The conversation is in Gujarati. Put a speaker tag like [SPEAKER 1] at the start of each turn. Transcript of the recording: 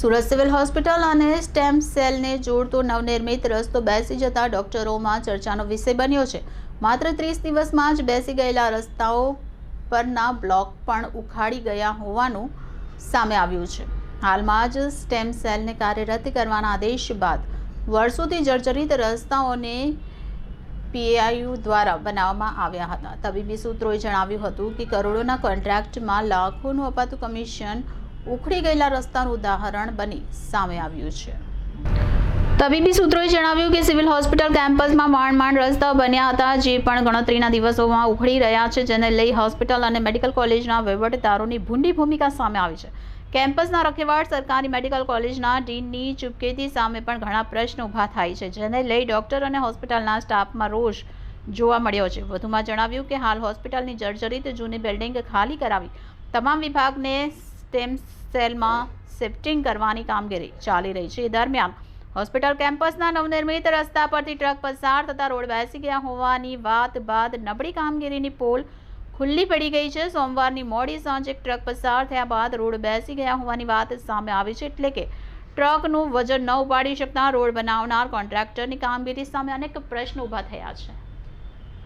[SPEAKER 1] સુરત સિવિલ હોસ્પિટલ અને સ્ટેમ સેલને જોડતો નવનિર્મિત રસ્તો બેસી જતા ડોક્ટરોમાં ચર્ચાનો વિષય બન્યો છે. માત્ર ત્રીસ દિવસમાં જ બેસી ગયેલા રસ્તાઓ પરના બ્લોક પણ ઉખાડી ગયા હોવાનું સામે આવ્યું છે. હાલમાં જ સ્ટેમ સેલને કાર્યરત કરવાના આદેશ બાદ વર્ષોથી જર્જરિત રસ્તાઓને પીએઆઈયુ દ્વારા બનાવવામાં આવ્યા હતા. તબીબી સૂત્રોએ જણાવ્યું હતું કે કરોડોના કોન્ટ્રાક્ટમાં લાખોનું અપાતું કમિશન ઉખડી ગયેલા રસ્તાનું ઉદાહરણ બની સામે આવ્યું છે. તબીબી સૂત્રોએ જણાવ્યું કે સિવિલ હોસ્પિટલ કેમ્પસમાં માંડ માંડ રસ્તા બન્યા હતા, જે પણ ગણતરીના દિવસોમાં ઉખડી રહ્યા છે, જેને લઈ હોસ્પિટલ અને મેડિકલ કોલેજના વહીવટદારોની ભૂંડી ભૂમિકા સામે આવી છે. કેમ્પસના રખેવાળ સરકારી મેડિકલ કોલેજના ડીનની ચૂપકેથી સામે પણ ઘણા પ્રશ્નો ઊભા થાય છે, જેને લઈ ડોક્ટર અને હોસ્પિટલના સ્ટાફમાં રોષ જોવા મળ્યો છે. વધુમાં જણાવ્યું કે હાલ હોસ્પિટલની જર્જરિત જૂની બિલ્ડિંગ ખાલી કરાવી તમામ વિભાગને સ્ટેમ સેલમાં શિફ્ટિંગ કરવાની કામગીરી ચાલી રહી છે. દરમિયાન હોસ્પિટલ કેમ્પસના નવનિર્મિત રસ્તા પરથી ટ્રક પસાર થતા રોડ બેસી ગયા હોવાની વાત બાદ નબળી કામગીરીની પોલ ખુલ્લી પડી ગઈ છે. સોમવારની મોડી સાંજે ટ્રક પસાર થયા બાદ રોડ બેસી ગયા હોવાની વાત સામે આવી છે. એટલે કે ટ્રકનું વજન ન ઉપાડી શકતા રોડ બનાવનાર કોન્ટ્રાક્ટરની કામગીરી સામે અનેક પ્રશ્નો ઊભા થયા છે.